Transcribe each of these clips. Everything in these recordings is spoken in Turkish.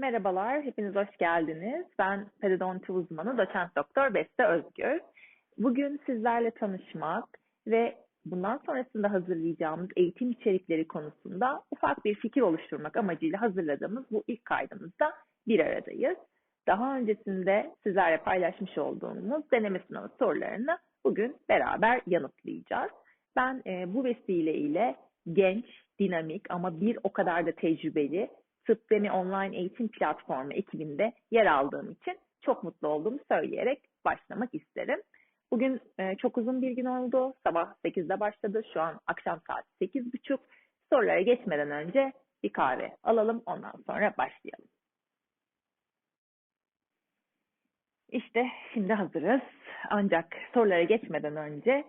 Merhabalar, hepiniz hoş geldiniz. Ben pedodonti uzmanı doçent doktor Beste Özgür. Bugün sizlerle tanışmak ve bundan sonrasında hazırlayacağımız eğitim içerikleri konusunda ufak bir fikir oluşturmak amacıyla hazırladığımız bu ilk kaydımızda bir aradayız. Daha öncesinde sizlerle paylaşmış olduğumuz deneme sınavı sorularını bugün beraber yanıtlayacağız. Ben e, bu vesileyle genç, dinamik ama bir o kadar da tecrübeli Tıbbemi Online Eğitim Platformu ekibinde yer aldığım için çok mutlu olduğumu söyleyerek başlamak isterim. Bugün e, çok uzun bir gün oldu. Sabah 8'de başladı. Şu an akşam saat 8.30. Sorulara geçmeden önce bir kahve alalım. Ondan sonra başlayalım. İşte şimdi hazırız. Ancak sorulara geçmeden önce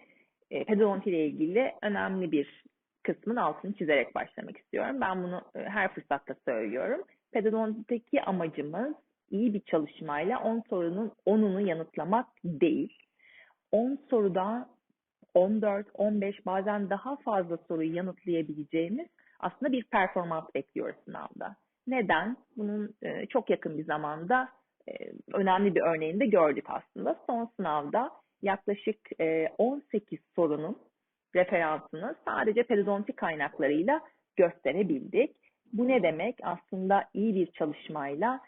e, pedodonti ile ilgili önemli bir kısmın altını çizerek başlamak istiyorum. Ben bunu e, her fırsatta söylüyorum. Pedodonttaki amacımız iyi bir çalışmayla 10 sorunun 10'unu yanıtlamak değil. 10 soruda 14, 15 bazen daha fazla soruyu yanıtlayabileceğimiz aslında bir performans bekliyoruz sınavda. Neden? Bunun e, çok yakın bir zamanda e, önemli bir örneğini de gördük aslında. Son sınavda yaklaşık 18 sorunun referansını sadece pedodonti kaynaklarıyla gösterebildik. Bu ne demek? Aslında iyi bir çalışmayla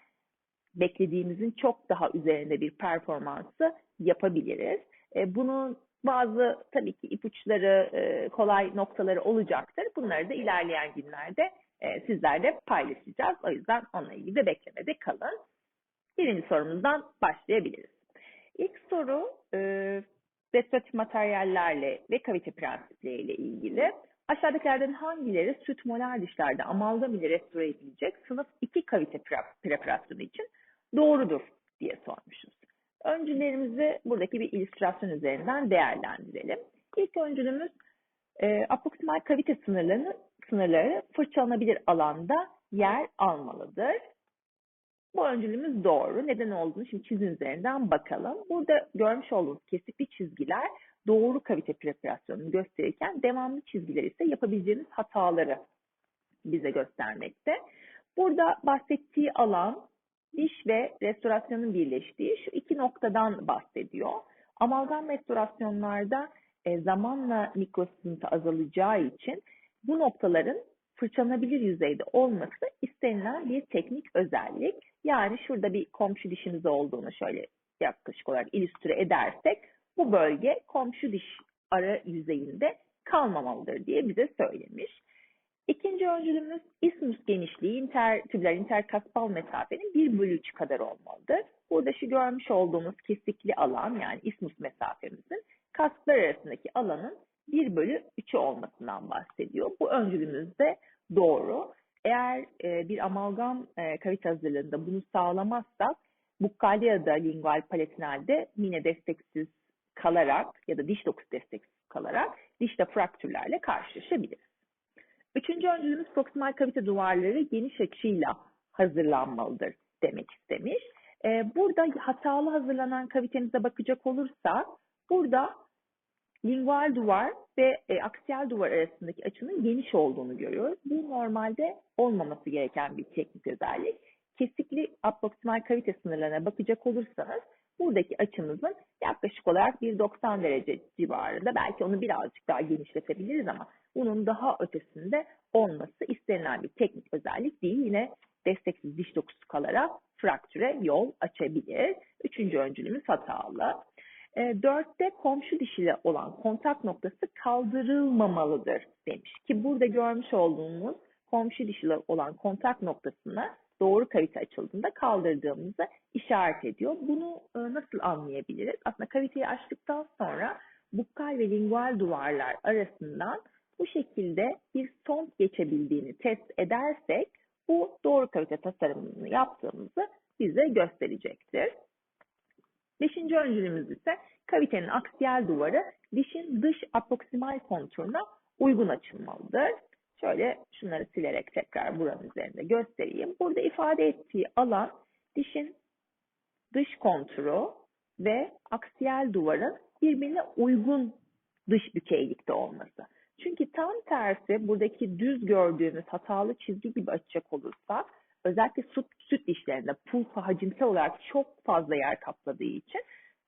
beklediğimizin çok daha üzerinde bir performansı yapabiliriz. E, bunun bazı tabii ki ipuçları, e, kolay noktaları olacaktır. Bunları da ilerleyen günlerde e, sizlerle paylaşacağız. O yüzden onunla ilgili de beklemede kalın. Birinci sorumuzdan başlayabiliriz. İlk soru restoratif materyallerle ve kavite prensipleriyle ilgili. Aşağıdakilerden hangileri süt molar dişlerde amalgam ile restore edilecek sınıf 2 kavite preparasyonu için doğrudur diye sormuşuz. Öncülerimizi buradaki bir illüstrasyon üzerinden değerlendirelim. İlk öncülümüz e, aproksimal kavite sınırlarını, sınırları fırçalanabilir alanda yer almalıdır. Bu öncülümüz doğru. Neden olduğunu şimdi çizim üzerinden bakalım. Burada görmüş olduğunuz kesikli çizgiler doğru kavite preparasyonunu gösterirken devamlı çizgiler ise yapabileceğiniz hataları bize göstermekte. Burada bahsettiği alan diş ve restorasyonun birleştiği şu iki noktadan bahsediyor. Amalgam restorasyonlarda e, zamanla mikrosızıntı azalacağı için bu noktaların fırçalanabilir yüzeyde olması istenilen bir teknik özellik. Yani şurada bir komşu dişimiz olduğunu şöyle yaklaşık olarak illüstre edersek bu bölge komşu diş ara yüzeyinde kalmamalıdır diye bize söylemiş. İkinci öncülümüz ismus genişliği intertübüler interkaspal mesafenin 1 bölü 3 kadar olmalıdır. Burada şu görmüş olduğumuz kesikli alan yani ismus mesafemizin kasklar arasındaki alanın 1 bölü 3'ü olmasından bahsediyor. Bu öncülümüz de doğru. Eğer e, bir amalgam e, kavite hazırlığında bunu sağlamazsak bukkal ya da lingual palatinalde yine desteksiz kalarak ya da diş dokusu desteksiz kalarak dişte fraktürlerle karşılaşabiliriz. Üçüncü öncülümüz proksimal kavite duvarları geniş açıyla hazırlanmalıdır demek istemiş. Ee, burada hatalı hazırlanan kavitemize bakacak olursak burada lingual duvar ve e, aksiyel duvar arasındaki açının geniş olduğunu görüyoruz. Bu normalde olmaması gereken bir teknik özellik. Kesikli aproksimal kavite sınırlarına bakacak olursanız buradaki açımızın yaklaşık olarak 1.90 derece civarında belki onu birazcık daha genişletebiliriz ama bunun daha ötesinde olması istenilen bir teknik özellik değil. Yine desteksiz diş dokusu kalarak fraktüre yol açabilir. Üçüncü öncülümüz hatalı. E, dörtte komşu dişiyle olan kontak noktası kaldırılmamalıdır demiş. Ki burada görmüş olduğumuz komşu dişiyle olan kontak noktasını doğru kavite açıldığında kaldırdığımızı işaret ediyor. Bunu e, nasıl anlayabiliriz? Aslında kaviteyi açtıktan sonra bukkal ve lingual duvarlar arasından bu şekilde bir son geçebildiğini test edersek bu doğru kavite tasarımını yaptığımızı bize gösterecektir. Beşinci öncülümüz ise kavitenin aksiyel duvarı dişin dış aproksimal konturuna uygun açılmalıdır. Şöyle şunları silerek tekrar buranın üzerinde göstereyim. Burada ifade ettiği alan dişin dış konturu ve aksiyel duvarın birbirine uygun dış bükeylikte olması. Çünkü tam tersi buradaki düz gördüğümüz hatalı çizgi gibi açacak olursak özellikle süt, süt dişlerinde pulpa hacimsel olarak çok fazla yer kapladığı için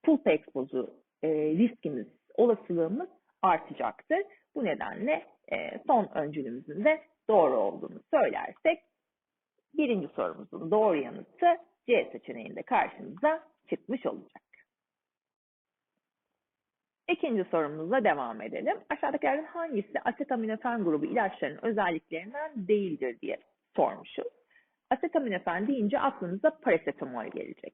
pulpa ekspozu e, riskimiz, olasılığımız artacaktır. Bu nedenle e, son öncülümüzün de doğru olduğunu söylersek birinci sorumuzun doğru yanıtı C seçeneğinde karşımıza çıkmış olacak. İkinci sorumuzla devam edelim. Aşağıdakilerden hangisi asetaminofen grubu ilaçlarının özelliklerinden değildir diye sormuşuz. Asetaminofen deyince aklınıza parasetamol gelecek.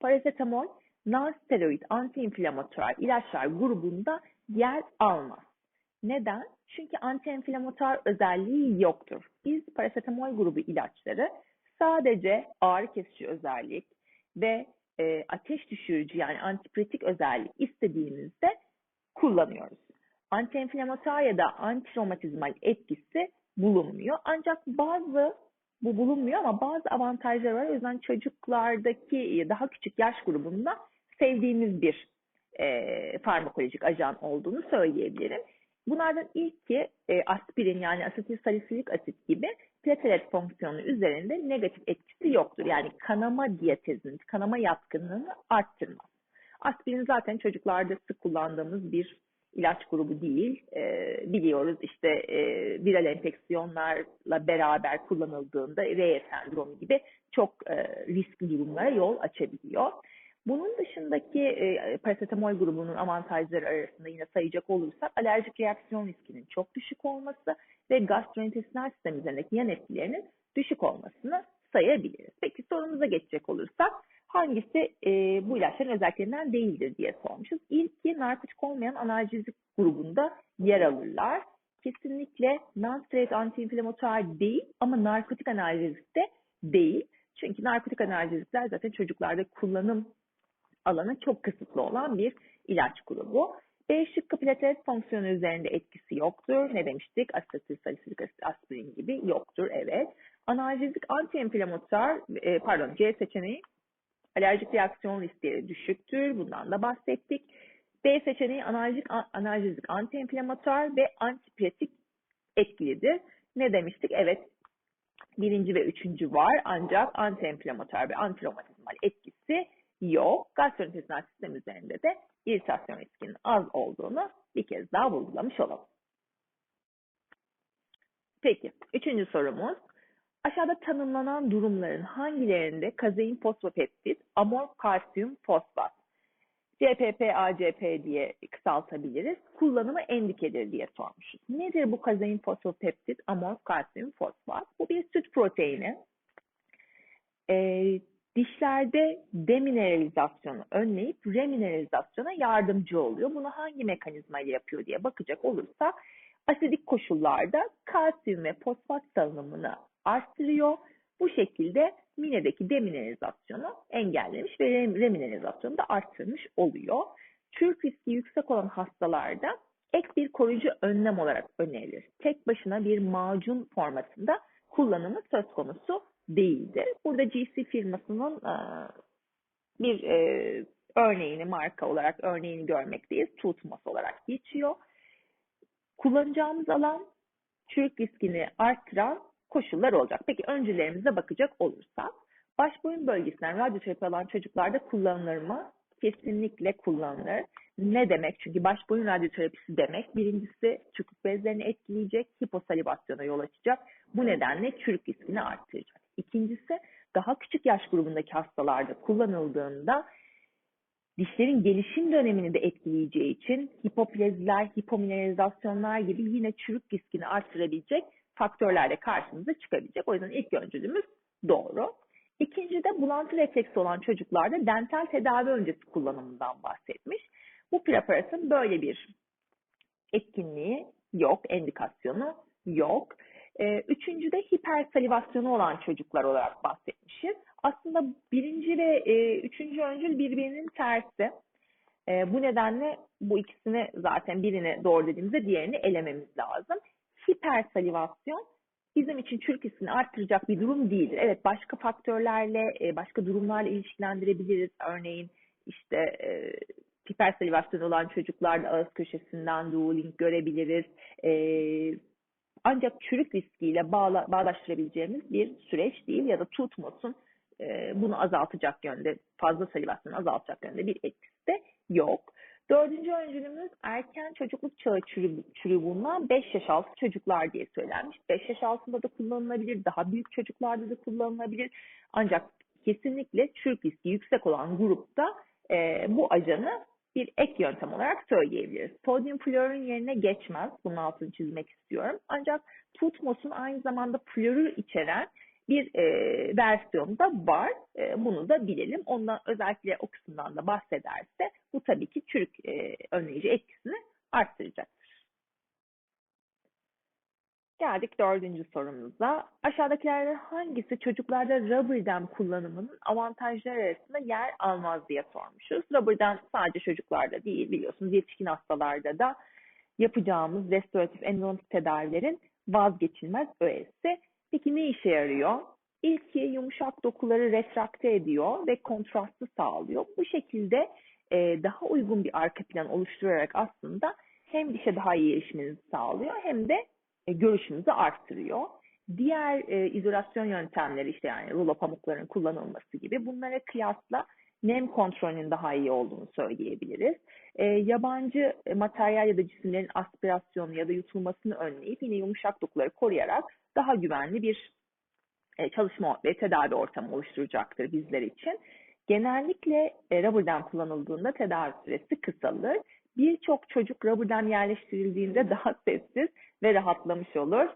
Parasetamol non-steroid antiinflamatuar ilaçlar grubunda yer almaz. Neden? Çünkü antiinflamatuar özelliği yoktur. Biz parasetamol grubu ilaçları sadece ağrı kesici özellik ve e, ateş düşürücü yani antipiretik özellik istediğimizde kullanıyoruz. Antiinflamatuar ya da antiromatizmal etkisi bulunmuyor. Ancak bazı bu bulunmuyor ama bazı avantajları var. O yüzden çocuklardaki daha küçük yaş grubunda sevdiğimiz bir e, farmakolojik ajan olduğunu söyleyebilirim. Bunlardan ilki e, aspirin yani asetilsalisilik asit gibi platelet fonksiyonu üzerinde negatif etkisi yoktur. Yani kanama diyatezini, kanama yatkınlığını arttırmaz. Aspirin zaten çocuklarda sık kullandığımız bir ilaç grubu değil. E, biliyoruz işte e, viral enfeksiyonlarla beraber kullanıldığında RE sendromu gibi çok e, riskli durumlara yol açabiliyor. Bunun dışındaki e, parasetamol grubunun avantajları arasında yine sayacak olursak alerjik reaksiyon riskinin çok düşük olması ve gastrointestinal sistem üzerindeki yan etkilerinin düşük olmasını sayabiliriz. Peki sorumuza geçecek olursak hangisi e, bu ilaçların özelliklerinden değildir diye sormuşuz. İlki narkotik olmayan analjezik grubunda yer alırlar. Kesinlikle non-steroid antiinflamatuar değil ama narkotik analjezik de değil. Çünkü narkotik analjezikler zaten çocuklarda kullanım alanı çok kısıtlı olan bir ilaç grubu. B şıkkı platelet fonksiyonu üzerinde etkisi yoktur. Ne demiştik? Asetilsalisilik asit aspirin gibi yoktur. Evet. Analjezik antiinflamatuar, e, pardon C seçeneği alerjik reaksiyon riskleri düşüktür. Bundan da bahsettik. B seçeneği analjik, analjezik antiinflamatuar ve antipiretik etkilidir. Ne demiştik? Evet birinci ve üçüncü var ancak antiinflamatuar ve antiromatizmal etkisi yok. Gastrointestinal sistem üzerinde de iritasyon riskinin az olduğunu bir kez daha vurgulamış olalım. Peki, üçüncü sorumuz. Aşağıda tanımlanan durumların hangilerinde kazein fosfopeptit, amorf kalsiyum fosfat, CPP, ACP diye kısaltabiliriz. Kullanımı endikedir diye sormuşuz. Nedir bu kazein fosfopeptit, amorf kalsiyum fosfat? Bu bir süt proteini. Ee, dişlerde demineralizasyonu önleyip remineralizasyona yardımcı oluyor. Bunu hangi mekanizma ile yapıyor diye bakacak olursak asidik koşullarda kalsiyum ve fosfat salınımını arttırıyor. Bu şekilde minedeki demineralizasyonu engellemiş ve remineralizasyonu da arttırmış oluyor. Çürük riski yüksek olan hastalarda ek bir koruyucu önlem olarak önerilir. Tek başına bir macun formatında kullanımı söz konusu değildir. Burada GC firmasının e, bir e, örneğini marka olarak örneğini görmekteyiz. Tutmas olarak geçiyor. Kullanacağımız alan çürük riskini arttıran koşullar olacak. Peki öncülerimize bakacak olursak baş boyun bölgesinden radyoterapi alan çocuklarda kullanılır mı? Kesinlikle kullanılır. Ne demek? Çünkü baş boyun radyoterapisi demek birincisi çürük bezlerini etkileyecek, hiposalivasyona yol açacak. Bu nedenle çürük riskini arttıracak. İkincisi daha küçük yaş grubundaki hastalarda kullanıldığında dişlerin gelişim dönemini de etkileyeceği için hipopleziler, hipomineralizasyonlar gibi yine çürük riskini arttırabilecek faktörlerle karşımıza çıkabilecek. O yüzden ilk öncülümüz doğru. İkinci de bulantı refleksi olan çocuklarda dental tedavi öncesi kullanımından bahsetmiş. Bu preparatın böyle bir etkinliği yok, endikasyonu yok. Ee, üçüncü de hipersalivasyonu olan çocuklar olarak bahsetmişiz. Aslında birinci ve e, üçüncü öncül birbirinin tersi. E, bu nedenle bu ikisini zaten birini doğru dediğimizde diğerini elememiz lazım. Hipersalivasyon bizim için çürük hissini arttıracak bir durum değildir. Evet başka faktörlerle, e, başka durumlarla ilişkilendirebiliriz. Örneğin işte e, hipersalivasyon olan çocuklarda ağız köşesinden duoling görebiliriz. E, ancak çürük riskiyle bağla, bağdaştırabileceğimiz bir süreç değil ya da tutmasın e, bunu azaltacak yönde, fazla salivasyonu azaltacak yönde bir etkisi de yok. Dördüncü öncülümüz erken çocukluk çağı çürü, çürüğü bulunan 5 yaş altı çocuklar diye söylenmiş. 5 yaş altında da kullanılabilir, daha büyük çocuklarda da kullanılabilir. Ancak kesinlikle çürük riski yüksek olan grupta e, bu ajanı bir ek yöntem olarak söyleyebiliriz. Sodyum florun yerine geçmez. Bunun altını çizmek istiyorum. Ancak Tutmos'un aynı zamanda florür içeren bir e, versiyonu da var. E, bunu da bilelim. Ondan özellikle o kısımdan da bahsederse bu tabii ki çürük e, önleyici etkisini arttıracaktır. Geldik dördüncü sorumuza. Aşağıdakilerden hangisi çocuklarda rubber kullanımının avantajları arasında yer almaz diye sormuşuz. Rubber sadece çocuklarda değil biliyorsunuz yetişkin hastalarda da yapacağımız restoratif endodontik tedavilerin vazgeçilmez öğesi. Peki ne işe yarıyor? İlki yumuşak dokuları retrakte ediyor ve kontrastı sağlıyor. Bu şekilde e, daha uygun bir arka plan oluşturarak aslında hem dişe daha iyi erişiminizi sağlıyor hem de e, görüşünüzü arttırıyor. Diğer e, izolasyon yöntemleri işte yani rulo pamukların kullanılması gibi bunlara kıyasla nem kontrolünün daha iyi olduğunu söyleyebiliriz. E, yabancı materyal ya da cisimlerin aspirasyonu ya da yutulmasını önleyip yine yumuşak dokuları koruyarak daha güvenli bir e, çalışma ve tedavi ortamı oluşturacaktır bizler için. Genellikle e, rubberden kullanıldığında tedavi süresi kısalır. Birçok çocuk rubberden yerleştirildiğinde daha sessiz ve rahatlamış olur.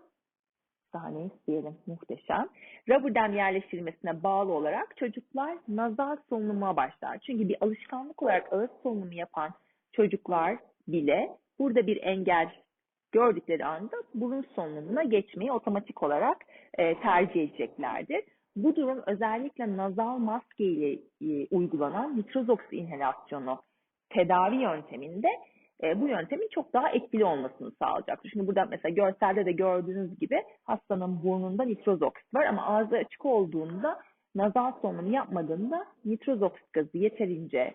Daha ne isteyelim muhteşem. Rubberden yerleştirilmesine bağlı olarak çocuklar nazal solunuma başlar. Çünkü bir alışkanlık olarak ağız solunumu yapan çocuklar bile burada bir engel gördükleri anda burun solunumuna geçmeyi otomatik olarak e, tercih edeceklerdir. Bu durum özellikle nazal maske ile e, uygulanan nitrozox inhalasyonu tedavi yönteminde e, bu yöntemin çok daha etkili olmasını sağlayacaktır. Şimdi burada mesela görselde de gördüğünüz gibi hastanın burnunda nitrozox var ama ağzı açık olduğunda nazal solunum yapmadığında nitrozox gazı yeterince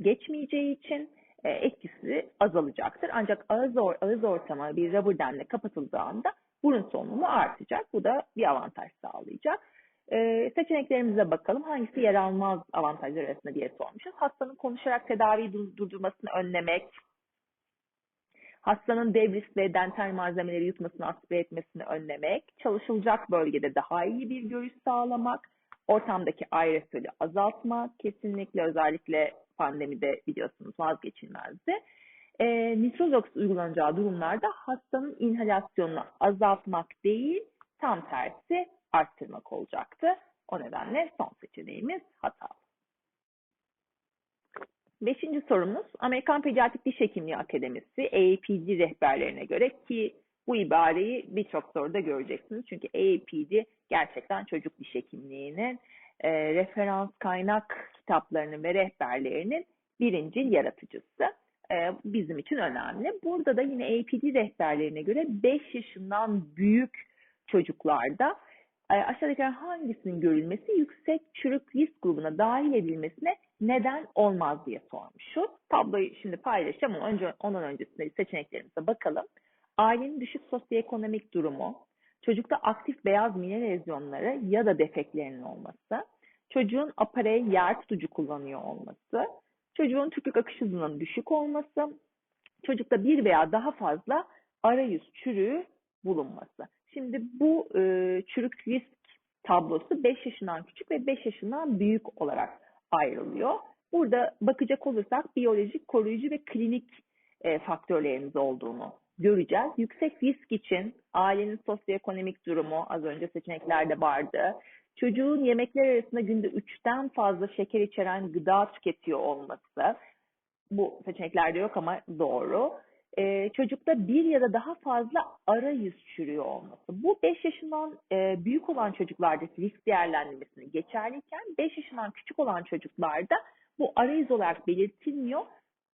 geçmeyeceği için e, etkisi azalacaktır. Ancak ağız, or ağız ortamı bir rubber kapatıldığında burun solunumu artacak. Bu da bir avantaj sağlayacak. Ee, seçeneklerimize bakalım. Hangisi yer almaz avantajlar arasında diye sormuşuz. Hastanın konuşarak tedaviyi durdurmasını önlemek, hastanın debris ve dental malzemeleri yutmasını aspire etmesini önlemek, çalışılacak bölgede daha iyi bir görüş sağlamak, ortamdaki aerosölü azaltmak, kesinlikle özellikle pandemide biliyorsunuz vazgeçilmezdi. E, nitrozox uygulanacağı durumlarda hastanın inhalasyonunu azaltmak değil, tam tersi arttırmak olacaktı. O nedenle son seçeneğimiz hatalı. Beşinci sorumuz Amerikan Pediatrik Diş Hekimliği Akademisi AAPD rehberlerine göre ki bu ibareyi birçok soruda göreceksiniz. Çünkü AAPD gerçekten çocuk diş hekimliğinin e, referans kaynak kitaplarının ve rehberlerinin birinci yaratıcısı. E, bizim için önemli. Burada da yine APD rehberlerine göre 5 yaşından büyük çocuklarda e, aşağıdakiler hangisinin görülmesi yüksek çürük risk grubuna dahil edilmesine neden olmaz diye sormuşuz. Tabloyu şimdi paylaşacağım ama önce, ondan öncesinde seçeneklerimize bakalım. Ailenin düşük sosyoekonomik durumu, çocukta aktif beyaz mine lezyonları ya da defeklerinin olması, çocuğun aparey yer tutucu kullanıyor olması, çocuğun tükürük akış hızının düşük olması, çocukta bir veya daha fazla arayüz çürüğü bulunması. Şimdi bu e, çürük risk tablosu 5 yaşından küçük ve 5 yaşından büyük olarak ayrılıyor. Burada bakacak olursak biyolojik, koruyucu ve klinik e, faktörlerimiz olduğunu göreceğiz. Yüksek risk için ailenin sosyoekonomik durumu az önce seçeneklerde vardı. Çocuğun yemekler arasında günde 3'ten fazla şeker içeren gıda tüketiyor olması. Bu seçeneklerde yok ama doğru e, çocukta bir ya da daha fazla ara çürüyor olması. Bu 5 yaşından e, büyük olan çocuklardaki risk değerlendirmesini geçerliyken 5 yaşından küçük olan çocuklarda bu ara yüz olarak belirtilmiyor.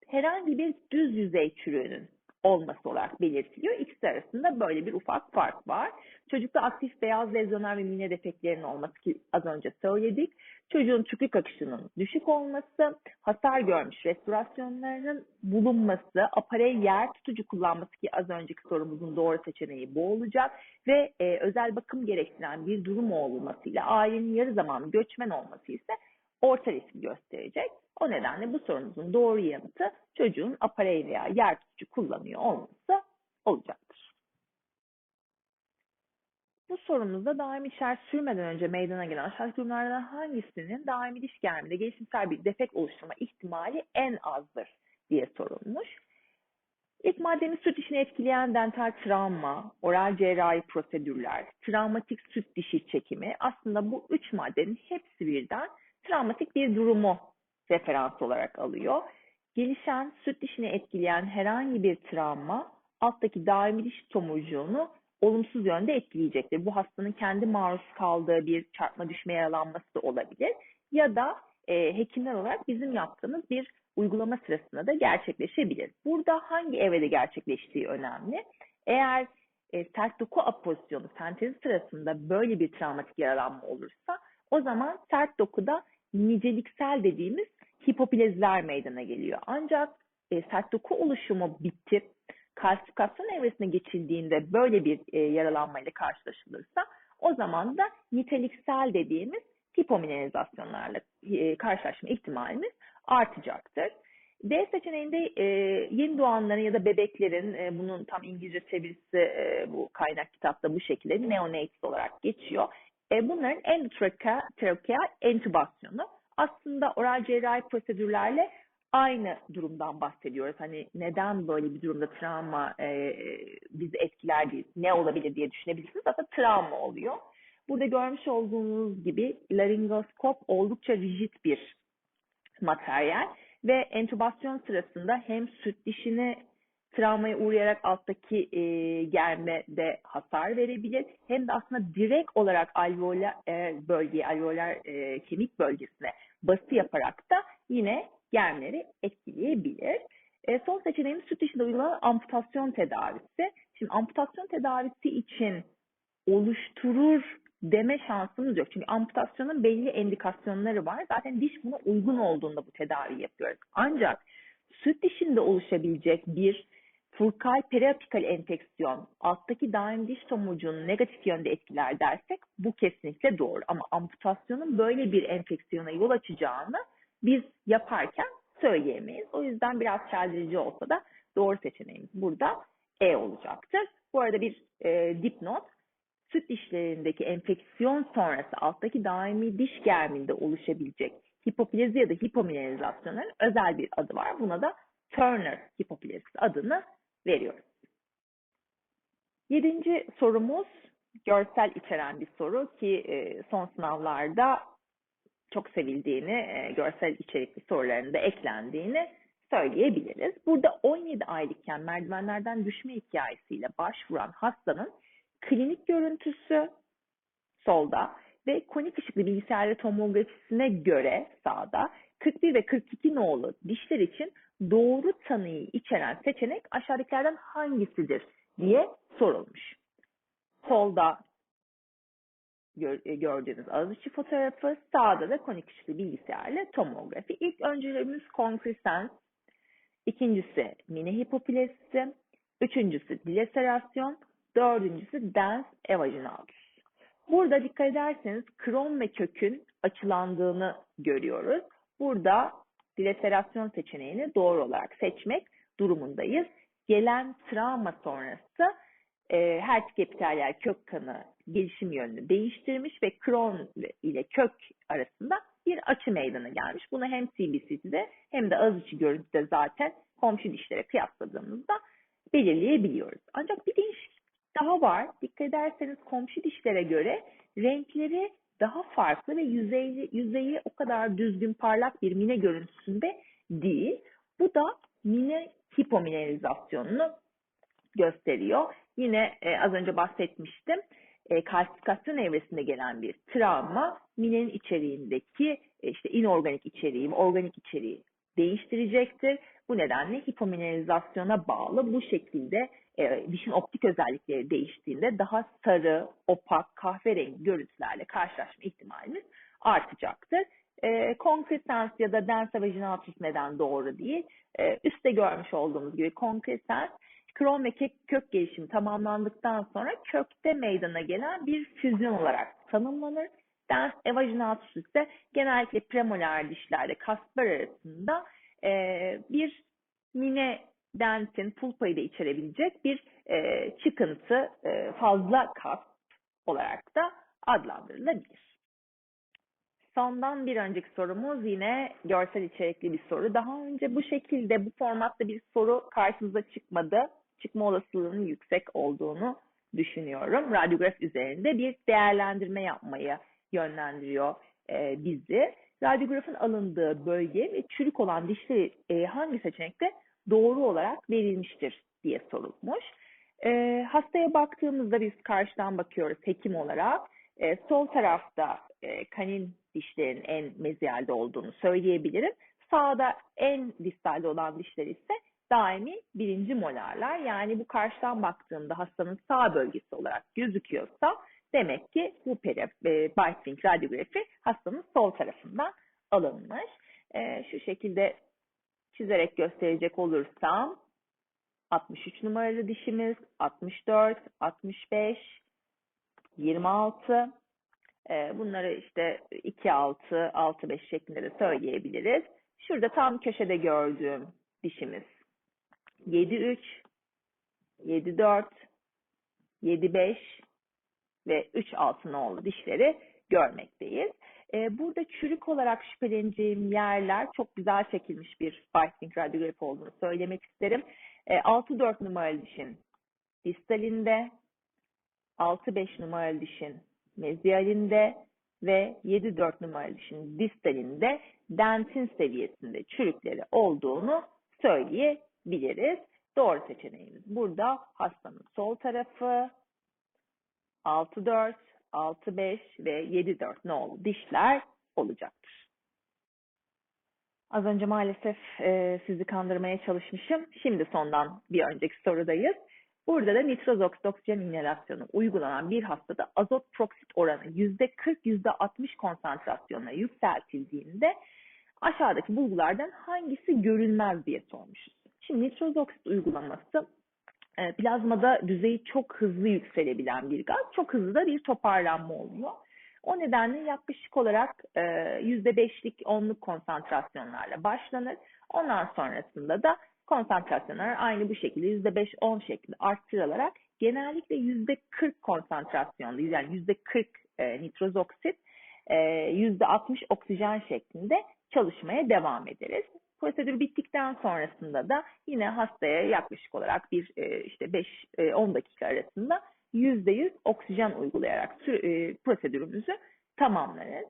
Herhangi bir düz yüzey çürüğünün olması olarak belirtiliyor. İkisi arasında böyle bir ufak fark var. Çocukta aktif beyaz lezyonlar ve mine defeklerinin olması ki az önce söyledik. Çocuğun tükürük akışının düşük olması, hasar görmüş restorasyonlarının bulunması, aparey yer tutucu kullanması ki az önceki sorumuzun doğru seçeneği bu olacak ve e, özel bakım gerektiren bir durum olmasıyla ailenin yarı zaman göçmen olması ise orta risk gösterecek. O nedenle bu sorunuzun doğru yanıtı çocuğun aparey veya yer tutucu kullanıyor olması olacaktır. Bu sorumuzda daimi şer sürmeden önce meydana gelen aşağıdaki durumlardan hangisinin daimi diş germinde gelişimsel bir defekt oluşturma ihtimali en azdır diye sorulmuş. İlk maddemiz süt dişini etkileyen dental travma, oral cerrahi prosedürler, travmatik süt dişi çekimi. Aslında bu üç maddenin hepsi birden travmatik bir durumu referans olarak alıyor. Gelişen süt dişini etkileyen herhangi bir travma alttaki daimi diş tomurcuğunu olumsuz yönde etkileyecektir. Bu hastanın kendi maruz kaldığı bir çarpma düşme yaralanması da olabilir. Ya da e, hekimler olarak bizim yaptığımız bir uygulama sırasında da gerçekleşebilir. Burada hangi evrede gerçekleştiği önemli. Eğer e, sert doku apozisyonu sentezi sırasında böyle bir travmatik yaralanma olursa o zaman sert dokuda niceliksel dediğimiz hipopleziler meydana geliyor. Ancak e, sert doku oluşumu bitip kalsifikasyon evresine geçildiğinde böyle bir e, yaralanmayla karşılaşılırsa o zaman da niteliksel dediğimiz hipomineralizasyonlarla e, karşılaşma ihtimalimiz artacaktır. D seçeneğinde e, yeni doğanların ya da bebeklerin, e, bunun tam İngilizce çevirisi e, bu kaynak kitapta bu şekilde neonates olarak geçiyor. E, bunların endotrakeal entübasyonu aslında oral cerrahi prosedürlerle aynı durumdan bahsediyoruz. Hani neden böyle bir durumda travma e, bizi etkiler diye, ne olabilir diye düşünebilirsiniz. Aslında travma oluyor. Burada görmüş olduğunuz gibi laringoskop oldukça rigid bir materyal ve entübasyon sırasında hem süt dişini travmaya uğrayarak alttaki e, germede hasar verebilir hem de aslında direkt olarak alveolar e, bölgeye, alveolar e, kemik bölgesine bası yaparak da yine germleri etkileyebilir. E, son seçeneğimiz süt dışında uygulanan amputasyon tedavisi. Şimdi amputasyon tedavisi için oluşturur deme şansımız yok. Çünkü amputasyonun belli endikasyonları var. Zaten diş buna uygun olduğunda bu tedavi yapıyoruz. Ancak süt dişinde oluşabilecek bir furkal periapikal enfeksiyon alttaki daim diş tomurcuğunu negatif yönde etkiler dersek bu kesinlikle doğru. Ama amputasyonun böyle bir enfeksiyona yol açacağını biz yaparken söyleyemeyiz. O yüzden biraz çeldirici olsa da doğru seçeneğimiz burada E olacaktır. Bu arada bir e, dipnot. Süt dişlerindeki enfeksiyon sonrası alttaki daimi diş germinde oluşabilecek hipoplezi ya da hipomineralizasyonların özel bir adı var. Buna da Turner hipoplezisi adını veriyoruz. Yedinci sorumuz görsel içeren bir soru ki e, son sınavlarda çok sevildiğini, e, görsel içerikli sorularında eklendiğini söyleyebiliriz. Burada 17 aylıkken merdivenlerden düşme hikayesiyle başvuran hastanın klinik görüntüsü solda ve konik ışıklı bilgisayarlı tomografisine göre sağda 41 ve 42 nolu dişler için doğru tanıyı içeren seçenek aşağıdakilerden hangisidir diye sorulmuş. Solda e, gördüğünüz ağız içi fotoğrafı, sağda da konik ışıklı bilgisayarlı tomografi. İlk öncülerimiz kongresens, ikincisi mini hipoplezisi, üçüncüsü dilaserasyon, dördüncüsü dens evaginalus. Burada dikkat ederseniz kron ve kökün açılandığını görüyoruz. Burada dilaserasyon seçeneğini doğru olarak seçmek durumundayız. Gelen travma sonrası e, hertik epitelyal kök kanı gelişim yönünü değiştirmiş ve kron ile kök arasında bir açı meydana gelmiş. Bunu hem CBC'de hem de ağız içi görüntüde zaten komşu dişlere kıyasladığımızda belirleyebiliyoruz. Ancak bir değişik daha var. Dikkat ederseniz komşu dişlere göre renkleri daha farklı ve yüzeyi, yüzeyi o kadar düzgün parlak bir mine görüntüsünde değil. Bu da mine hipomineralizasyonunu gösteriyor. Yine e, az önce bahsetmiştim. E, kalsifikasyon evresinde gelen bir travma minenin içeriğindeki e, işte inorganik içeriği, organik içeriği değiştirecektir. Bu nedenle hipomineralizasyona bağlı bu şekilde e, dişin optik özellikleri değiştiğinde daha sarı, opak, kahverengi görüntülerle karşılaşma ihtimalimiz artacaktır. E, Concrescens ya da densa vaginatus neden doğru değil. E, üstte görmüş olduğumuz gibi Concrescens krom ve kök, kök gelişimi tamamlandıktan sonra kökte meydana gelen bir füzyon olarak tanımlanır. Dens evaginatus ise genellikle premolar dişlerde kaslar arasında e, bir mine dentin pulpayı da içerebilecek bir e, çıkıntı e, fazla kas olarak da adlandırılabilir. Sondan bir önceki sorumuz yine görsel içerikli bir soru. Daha önce bu şekilde bu formatta bir soru karşınıza çıkmadı. Çıkma olasılığının yüksek olduğunu düşünüyorum. Radyograf üzerinde bir değerlendirme yapmaya yönlendiriyor e, bizi. Radyografın alındığı bölge ve çürük olan dişleri e, hangi seçenekte doğru olarak verilmiştir diye sorulmuş. E, hastaya baktığımızda biz karşıdan bakıyoruz hekim olarak. E, sol tarafta e, kanin dişlerin en meziyalde olduğunu söyleyebilirim. Sağda en distalde olan dişler ise daimi birinci molarlar. Yani bu karşıdan baktığımda hastanın sağ bölgesi olarak gözüküyorsa demek ki peri, e, Biting radyografi hastanın sol tarafından alınmış. E, şu şekilde çizerek gösterecek olursam 63 numaralı dişimiz, 64, 65, 26. E, bunları işte 2, 6, 6, 5 şeklinde de söyleyebiliriz. Şurada tam köşede gördüğüm dişimiz 7, 3, 7, 4, 7, 5 ve 3 altı nolu dişleri görmekteyiz. E, burada çürük olarak şüpheleneceğim yerler çok güzel çekilmiş bir Biting radyografi olduğunu söylemek isterim. E, 6-4 numaralı dişin distalinde, 6-5 numaralı dişin mezyalinde ve 7-4 numaralı dişin distalinde dentin seviyesinde çürükleri olduğunu söyleyebiliriz. Doğru seçeneğimiz burada hastanın sol tarafı 6-4, 6-5 ve 7-4 nolu dişler olacaktır. Az önce maalesef e, sizi kandırmaya çalışmışım. Şimdi sondan bir önceki sorudayız. Burada da nitroz oksijen inhalasyonu uygulanan bir hastada azot proksit oranı %40-%60 konsantrasyonuna yükseltildiğinde aşağıdaki bulgulardan hangisi görülmez diye sormuşuz. Şimdi nitroz oksit uygulaması e, plazmada düzeyi çok hızlı yükselebilen bir gaz. Çok hızlı da bir toparlanma oluyor. O nedenle yaklaşık olarak %5'lik e, onluk konsantrasyonlarla başlanır. Ondan sonrasında da konsantrasyonlar aynı bu şekilde %5-10 şeklinde arttırılarak genellikle %40 konsantrasyonda yani %40 e, nitroz oksit, %60 oksijen şeklinde çalışmaya devam ederiz. Prosedür bittikten sonrasında da yine hastaya yaklaşık olarak bir e, işte 5-10 e, dakika arasında %100 oksijen uygulayarak e, prosedürümüzü tamamlarız.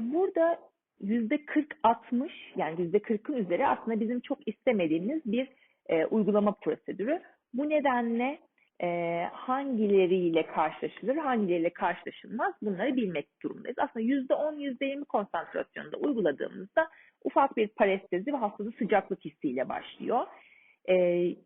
Burada %40-60 yani %40'ın üzeri aslında bizim çok istemediğimiz bir uygulama prosedürü. Bu nedenle hangileriyle karşılaşılır, hangileriyle karşılaşılmaz bunları bilmek durumundayız. Aslında %10, %20 konsantrasyonda uyguladığımızda ufak bir parestezi ve hastada sıcaklık hissiyle başlıyor. Ee,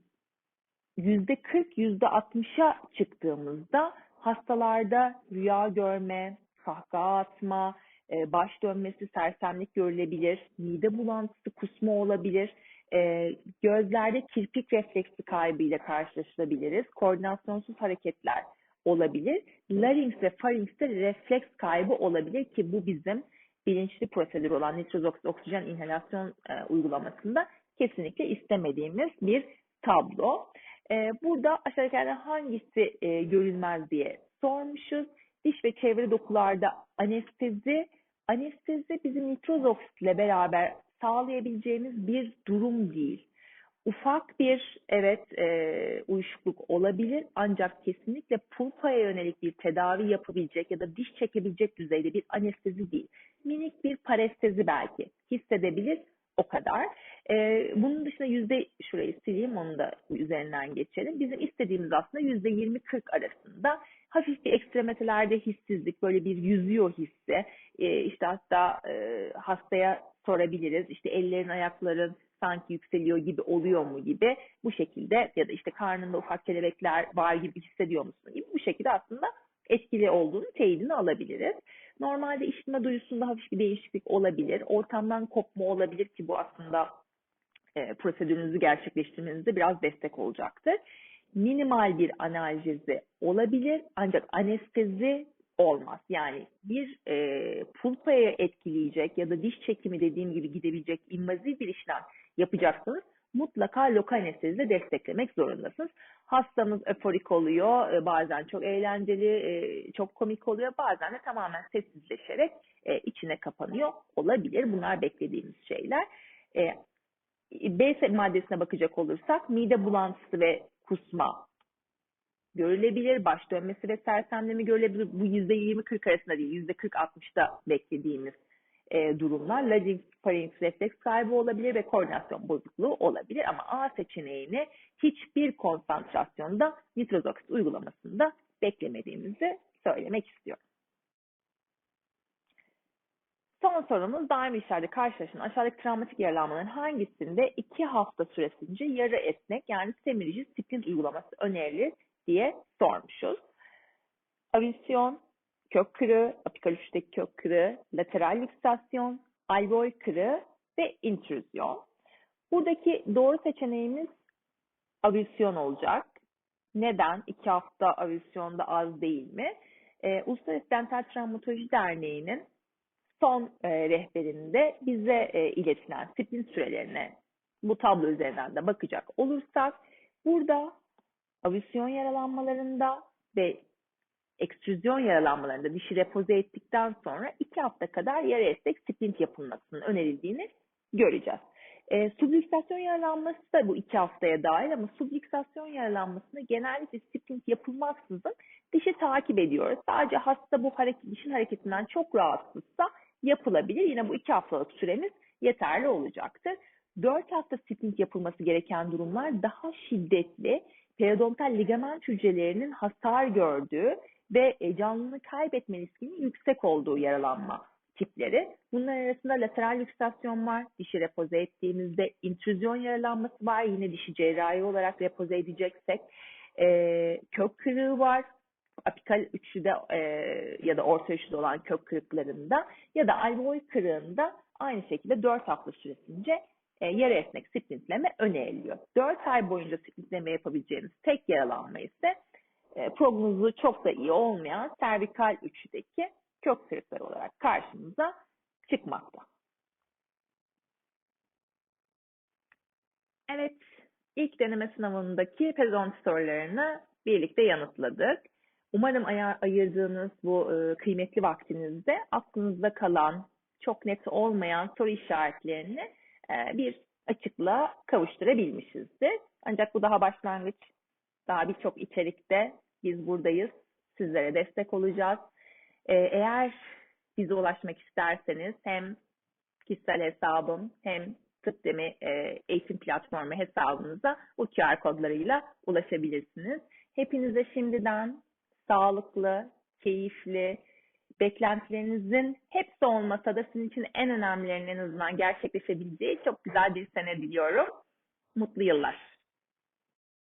%40, %60'a çıktığımızda hastalarda rüya görme, kahkaha atma, e, baş dönmesi, sersemlik görülebilir, mide bulantısı, kusma olabilir, e, gözlerde kirpik refleksi kaybıyla karşılaşılabiliriz, koordinasyonsuz hareketler olabilir, larynx ve pharynx'te refleks kaybı olabilir ki bu bizim bilinçli prosedür olan nitroz oksijen inhalasyon e, uygulamasında kesinlikle istemediğimiz bir tablo. E, burada aşağıdakilerden hangisi e, görülmez diye sormuşuz. Diş ve çevre dokularda anestezi, anestezi bizim nitroz oksitle beraber sağlayabileceğimiz bir durum değil. Ufak bir evet e, uyuşukluk olabilir ancak kesinlikle pulpaya yönelik bir tedavi yapabilecek ya da diş çekebilecek düzeyde bir anestezi değil. Minik bir parestezi belki hissedebilir o kadar. E, bunun dışında yüzde şurayı sileyim onu da üzerinden geçelim. Bizim istediğimiz aslında yüzde 20-40 arasında hafif bir ekstremetelerde hissizlik, böyle bir yüzüyor hissi. E, işte hatta e, hastaya sorabiliriz. İşte ellerin, ayakların sanki yükseliyor gibi oluyor mu gibi bu şekilde ya da işte karnında ufak kelebekler var gibi hissediyor musun gibi bu şekilde aslında etkili olduğunu teyidini alabiliriz. Normalde işitme duyusunda hafif bir değişiklik olabilir. Ortamdan kopma olabilir ki bu aslında e, prosedürünüzü gerçekleştirmenizde biraz destek olacaktır. Minimal bir analjezi olabilir ancak anestezi olmaz. Yani bir e, pulpaya etkileyecek ya da diş çekimi dediğim gibi gidebilecek invaziv bir işlem yapacaksınız. Mutlaka lokal anestezide desteklemek zorundasınız. Hastamız öforik oluyor, e, bazen çok eğlenceli, e, çok komik oluyor, bazen de tamamen sessizleşerek e, içine kapanıyor olabilir. Bunlar beklediğimiz şeyler. E, B maddesine bakacak olursak mide bulantısı ve kusma görülebilir. Baş dönmesi ve sersemleme görülebilir. Bu %20-40 arasında değil, %40-60'da beklediğimiz e, durumlar. Lagging pharynx refleks kaybı olabilir ve koordinasyon bozukluğu olabilir. Ama A seçeneğini hiçbir konsantrasyonda nitrozoksit uygulamasında beklemediğimizi söylemek istiyorum. Son sorumuz daim işlerde karşılaşılan aşağıdaki travmatik yaralanmaların hangisinde iki hafta süresince yarı esnek yani semirci splint uygulaması önerilir diye sormuşuz. Avisyon, kök kırığı, apikal uçtaki kök kırığı, lateral lüksasyon, alveol kırığı ve intrüzyon. Buradaki doğru seçeneğimiz avisyon olacak. Neden? İki hafta avisyonda az değil mi? Ee, Uluslararası Dental Travmatoloji Derneği'nin son e, rehberinde bize e, iletilen disiplin sürelerine bu tablo üzerinden de bakacak olursak burada avisyon yaralanmalarında ve ekstrüzyon yaralanmalarında dişi repoze ettikten sonra iki hafta kadar yarı esnek splint yapılmasının önerildiğini göreceğiz. E, subluksasyon yaralanması da bu iki haftaya dahil ama subluksasyon yaralanmasında genellikle splint yapılmaksızın dişi takip ediyoruz. Sadece hasta bu hareket, dişin hareketinden çok rahatsızsa yapılabilir. Yine bu iki haftalık süremiz yeterli olacaktır. Dört hafta splint yapılması gereken durumlar daha şiddetli periodontal ligament hücrelerinin hasar gördüğü ve e, canlılığını kaybetme riskinin yüksek olduğu yaralanma tipleri. Bunlar arasında lateral lüksasyon var. Dişi repoze ettiğimizde intrüzyon yaralanması var. Yine dişi cerrahi olarak repoze edeceksek. E, kök kırığı var. Apikal üçlüde e, ya da orta üçlüde olan kök kırıklarında ya da alveol kırığında aynı şekilde 4 hafta süresince e, yarı esnek sprintleme öneriliyor. 4 ay boyunca sprintleme yapabileceğiniz tek yaralanma ise e, prognozu çok da iyi olmayan servikal üçlüdeki kök kırıkları olarak karşımıza çıkmakta. Evet, ilk deneme sınavındaki pedodonti sorularını birlikte yanıtladık. Umarım ayırdığınız bu e, kıymetli vaktinizde aklınızda kalan, çok net olmayan soru işaretlerini bir açıklığa kavuşturabilmişizdir. Ancak bu daha başlangıç. Daha birçok içerikte biz buradayız. Sizlere destek olacağız. E, eğer bize ulaşmak isterseniz hem kişisel hesabım hem Tıpdemi e, eğitim platformu hesabınıza bu QR kodlarıyla ulaşabilirsiniz. Hepinize şimdiden sağlıklı, keyifli, beklentilerinizin hepsi olmasa da sizin için en önemlilerinin en azından gerçekleşebileceği çok güzel bir sene diliyorum. Mutlu yıllar.